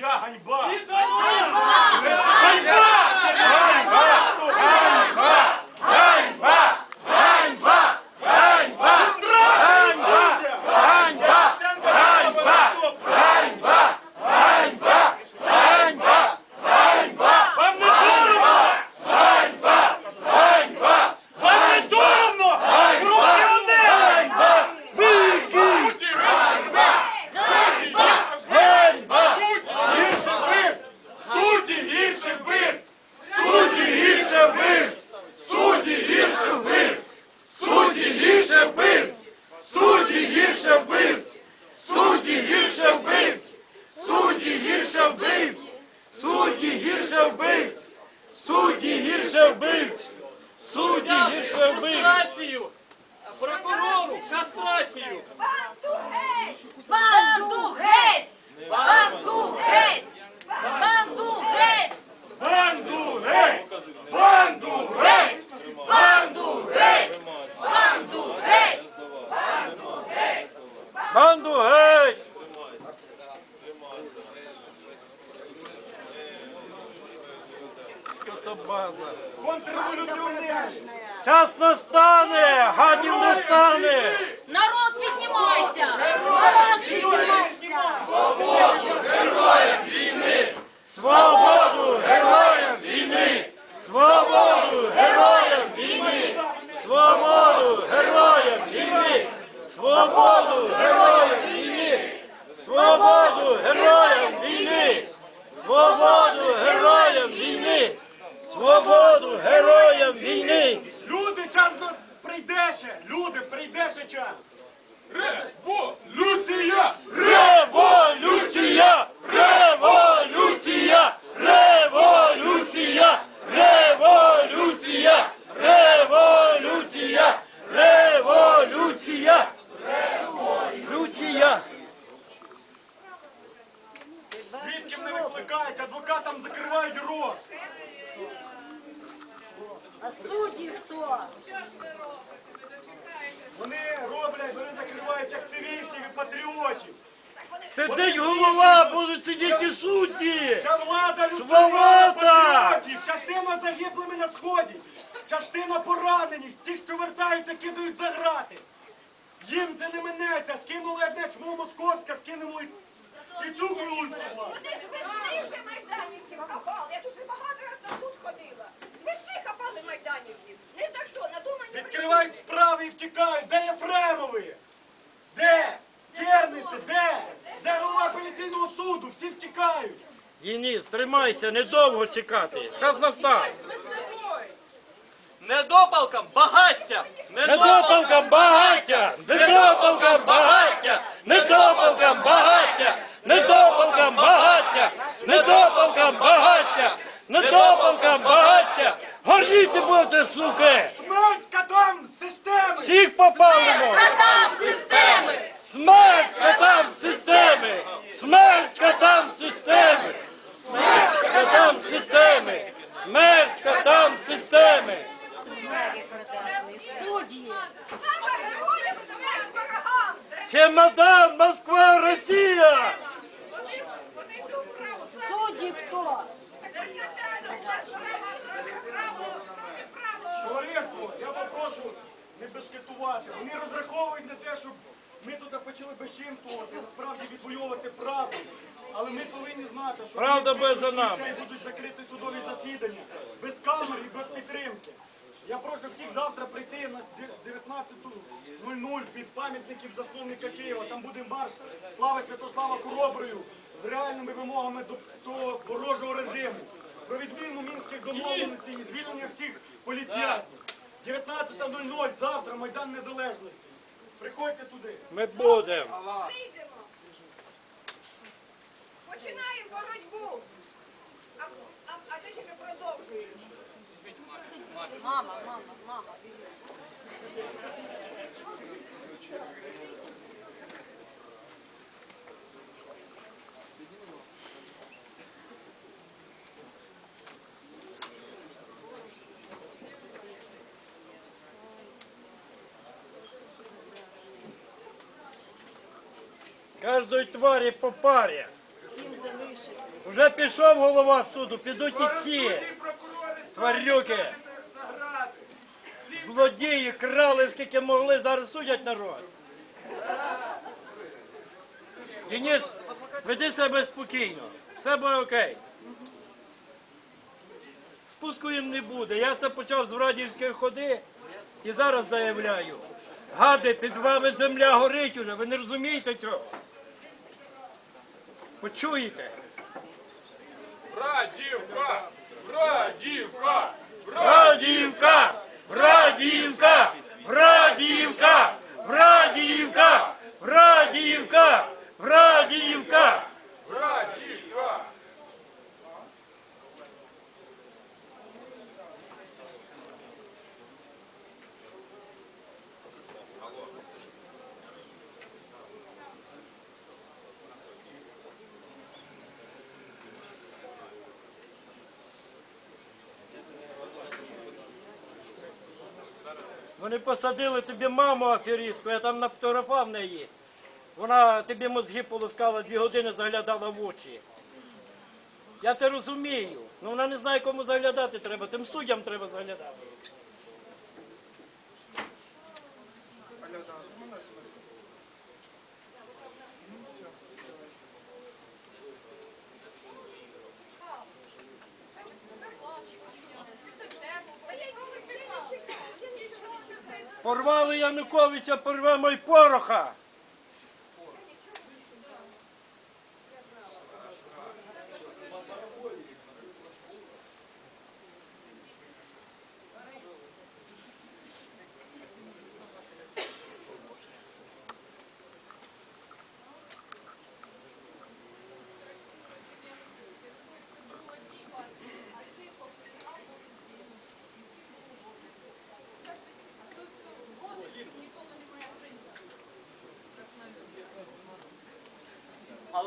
Я ганьба! Віддай! Частина поранених! Ті, що вертаються, кидають за грати! Їм це не минеться! Скинули одне чмо московське, скинемо і, і цю Грузію! Вони ж весни вже майданівців хапали. Я дуже багато разів тут ходила. Весни хапали майданівців. Не так що, надумані Відкривають справи і втікають! Де Єфремови? Де? Керниси, де? Де голова апеляційного суду? Всі втікають! Дініс, тримайся, недовго чекати. Час настав. Недопалкам багаття! Недопалкам багаття! Недопалкам багаття! Недопалкам багаття! Недопалкам багаття! Недопалкам багаття! Недопалкам багаття! Горіти будете, суки! Смерть катам системи! Всіх попалимо! Катам системи! Смерть катам системи! Смерть катам системи! Смерть катам системи! Смерть катам системи! Судді! Слава героям, смерть ворогам! Чемодан, Москва, Росія! Судді хто? Товариство, я попрошу не бешкетувати. Вони розраховують на те, щоб ми тут почали безчинствувати, насправді відвоювати правду. Але ми повинні знати, що Правда буде за нами. будуть закриті судові засідання без камер і без підтримки. Я прошу всіх завтра прийти на 19.00 від пам'ятників засновника Києва. Там буде марш слави Святослава Хороброю з реальними вимогами до, до ворожого режиму. Про відміну мінських домовленостей і звільнення всіх політв'язнів. 19.00 завтра Майдан Незалежності. Приходьте туди. Ми будемо. Прийдемо. Починаємо боротьбу. А, а, а тоді ми продовжуємо. Мама, мама, Каждой твари по паре. Вже пішов голова суду, підуть і ці тварюки. Злодії крали скільки могли, зараз судять народ. Денис, веди себе спокійно. Все буде окей. Спуску їм не буде. Я це почав з Врадівської ходи і зараз заявляю. Гади, під вами земля горить уже. Ви не розумієте цього? Почуєте? Братівка! Вони посадили тобі маму аферістку, я там нафотографував неї. Вона тобі мозги полоскала, дві години заглядала в очі. Я це розумію. Ну вона не знає, кому заглядати треба, тим суддям треба заглядати. Порвали Януковича, порвемо й пороха.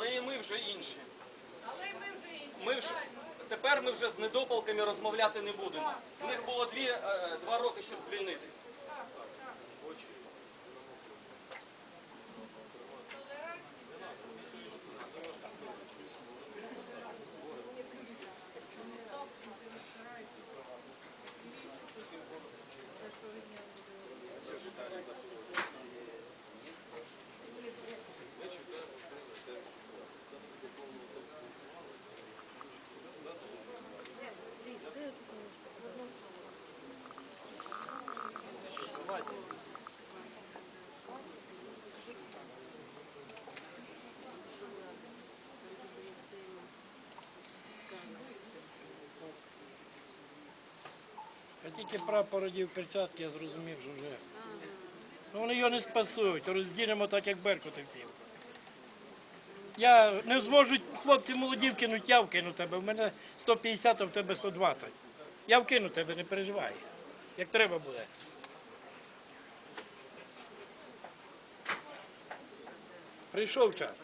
Але і ми вже інші. Ми вже, тепер ми вже з недопалками розмовляти не будемо. В них було дві, е, два роки, щоб звільнитись. Тільки прапор одів перчатки, я зрозумів, що вже. Ну вони його не спасують, розділимо так, як беркути всім. Я не зможу хлопці молоді вкинуть, я вкину тебе. У мене 150, а в тебе 120. Я вкину тебе, не переживай. Як треба буде. Прийшов час.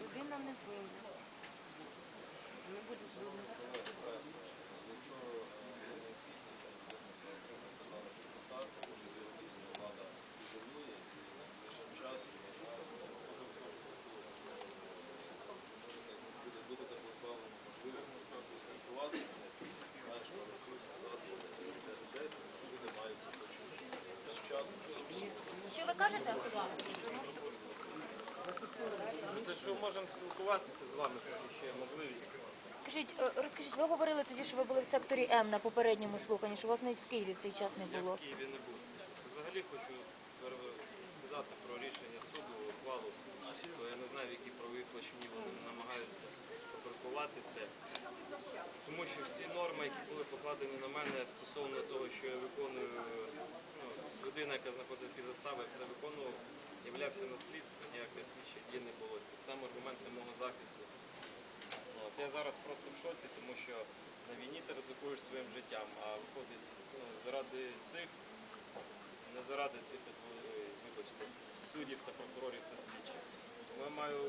Людина не винна. Не буде винна. Що ви кажете? Те, що можемо спілкуватися з вами, поки ще можливість. Скажіть, е, розкажіть, ви говорили тоді, що ви були в секторі М на попередньому слуханні, що вас навіть в Києві в цей час не Я було. в Києві не був. Взагалі хочу сказати про рішення суду, ухвалу, то я не знаю, в якій правовій площині вони намагаються попаркувати це. Тому що всі норми, які були покладені на мене стосовно того, що я виконую, ну, людина, яка знаходиться під застави, все виконував, являвся на слідстві, ніякої слідчої дії не було. Так само аргументи мого захисту. От, я зараз просто в шоці, тому що на війні ти ризикуєш своїм життям, а виходить ну, заради цих, не заради цих, вибачте, суддів та прокурорів та слідчих. Тому я маю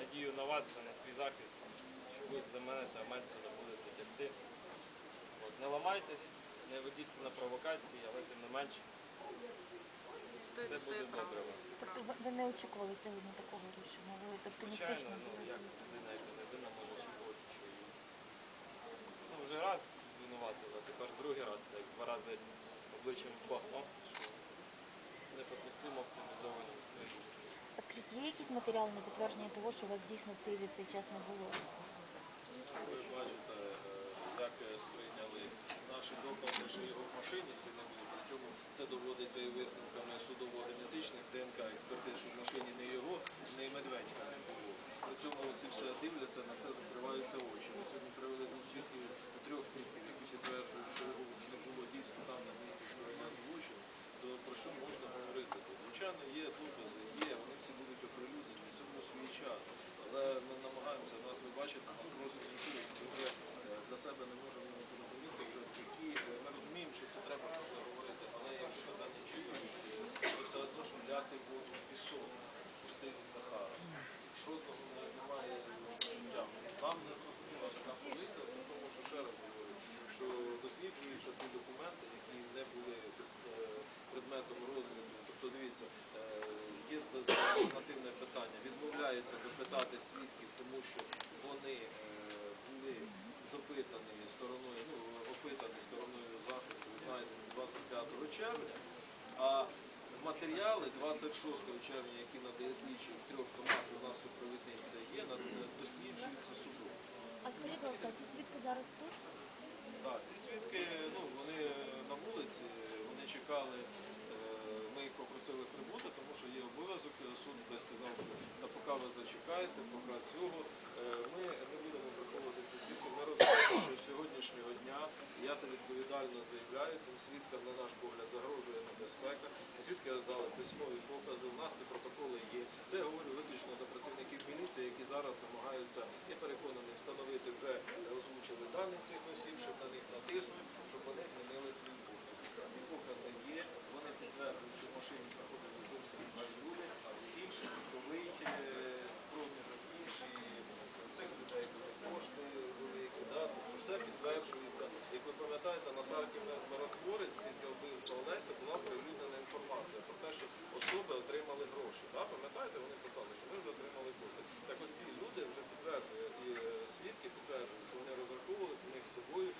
надію на вас та на свій захист, що ви за мене та Мельцина будете тягти. Не ламайтесь, не ведіться на провокації, але тим не менш все буде добре. Тобто ви- ви не очікували сьогодні такого рішення? Ви Звичайно, оптимістично ну були? як людина, яка не може очікувати, що її. Ну, вже раз звинуватили, а тепер другий раз, це як два рази обличчям в багно, що неприпустимо в цивілізованій країні. А скажіть, є якісь матеріали на підтвердження того, що у вас дійсно в Києві в цей час не було? Ви бачите, е, як сприйняли наші докази, що його в машині це не було. Причому це доводиться і висновками судово-генетичних ДНК експертиз, що в машині не його, не і Медведька не було. При цьому ці все дивляться, на це закриваються очі. Ми сьогодні привели двох свідків, трьох свідків, які підтверджують, що його ж не було дійсно там на місці скоєння злочин, то про що можна говорити? тут? Звичайно, є докази, є, вони всі будуть оприлюднені, всьому свій час. Але ми намагаємося, нас ви бачите, на розумі ми вже е, для себе не можемо зрозуміти, вже які е, ми розуміємо, що це треба про це говорити, але якщо нас не чують, то все одно шумляти воду в пісок, пустині Сахара. Жодного не- немає життя. Нам не зрозуміла така позиція, тому що ще раз говорю, що досліджуються ті документи, які не були е, предметом розгляду. Тобто дивіться, е, є альтернативне питання. Відмовляється допитати свідків, тому що вони е, були допитані стороною, ну опитані стороною захисту, знайдені 25 червня. А матеріали 26 червня, які надає слідчий в трьох томах, у нас супровідниця є, над- досліджуються судом. А скажіть, будь ласка, ці свідки зараз тут? Так, ці свідки, ну вони на вулиці, вони чекали. е, Ми їх попросили прибути, тому що є обов'язок. Суд би сказав, що та поки ви зачекаєте, поки цього е, ми свідки. Ми розуміємо, що з сьогоднішнього дня я це відповідально заявляю. Цим свідкам, на наш погляд, загрожує небезпека. Ці свідки здали письмові покази. У нас ці протоколи є. Це я говорю виключно до працівників міліції, які зараз намагаються, я переконаний, встановити вже озвучили дані цих осіб, щоб на них натиснути, щоб вони змінили свій покази. Ці покази є, вони підтверджують, що в машині знаходились зовсім інші люди, а інші віковий е, проміжок, інші у цих людей були кошти великі, да? тобто все підтверджується. Як ви пам'ятаєте, на Саркі миротворець після вбивства Олеся була прилюднена інформація про те, що особи отримали гроші. Да? Пам'ятаєте, вони писали, що ми вже отримали кошти. Так от ці люди вже підтверджують, і е, свідки підтверджують, що вони розраховувалися, в них з собою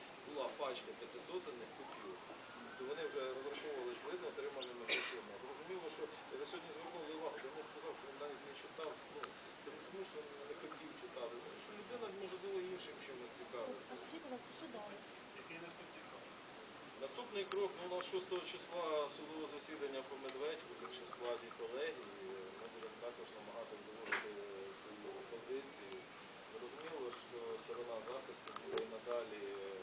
пачка п'ятисотенних купюр. То вони вже розраховувалися видно отриманими грошима. Зрозуміло, що ви сьогодні звернули увагу, бо він сказав, що він навіть не читав. Ну, це не тому, що не хотів читати, тому що людина можливо іншим чимось цікавиться. А скажіть, будь ласка, що далі? Наступний крок ну, у нас 6 числа судове засідання по Медведьку, в складі колегії. Ми будемо також намагатися доводити свою позицію. Зрозуміло, що сторона захисту буде і надалі е,